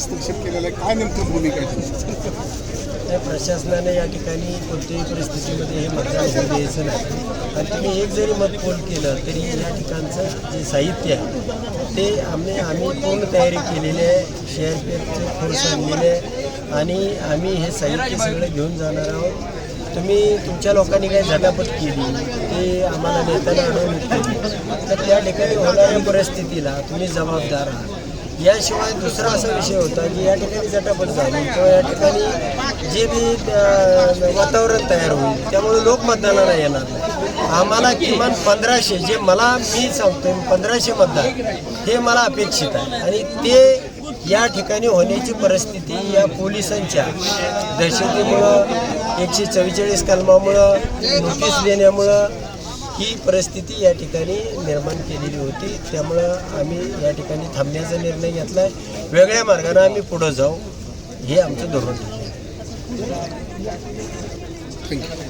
हस्तक्षेप केलेला आहे. काय नेमकं भूमिका आहे त्या प्रशासनाने या ठिकाणी कोणत्याही परिस्थितीमध्ये हे मतदान होऊ द्यायचं नाही. आणि तुम्ही एक जरी मत पोल केलं तरी या ठिकाणचं जे साहित्य आहे ते आम्ही आम्ही पूर्ण तयारी केलेली आहे. सी आर पी एफचे फोर्स आणलेले आहे. आणि आम्ही हे साहित्य सगळं घेऊन जाणार आहोत. तुम्ही तुमच्या लोकांनी काही झटापट केली ते आम्हाला नेत्याला आणून केली तर त्या ठिकाणी होणाऱ्या परिस्थितीला तुम्ही जबाबदार आहात. याशिवाय दुसरा असा विषय होता की या ठिकाणी जटापट झाली. किंवा या ठिकाणी जे बी वातावरण तयार होईल त्यामुळे लोक मतदानाला येणार आम्हाला किमान पंधराशे जे मला मी सांगतो पंधराशे मतदार हे मला अपेक्षित आहे. आणि ते या ठिकाणी होण्याची परिस्थिती या पोलिसांच्या दहशतीमुळं एकशे चव्वेचाळीस कलमामुळं नोटीस देण्यामुळं ही परिस्थिती या ठिकाणी निर्माण केलेली होती. त्यामुळं आम्ही या ठिकाणी थांबण्याचा निर्णय घेतला आहे वेगळ्या मार्गाने आम्ही पुढं जाऊ हे आमचं धोरण आहे. थँक्यू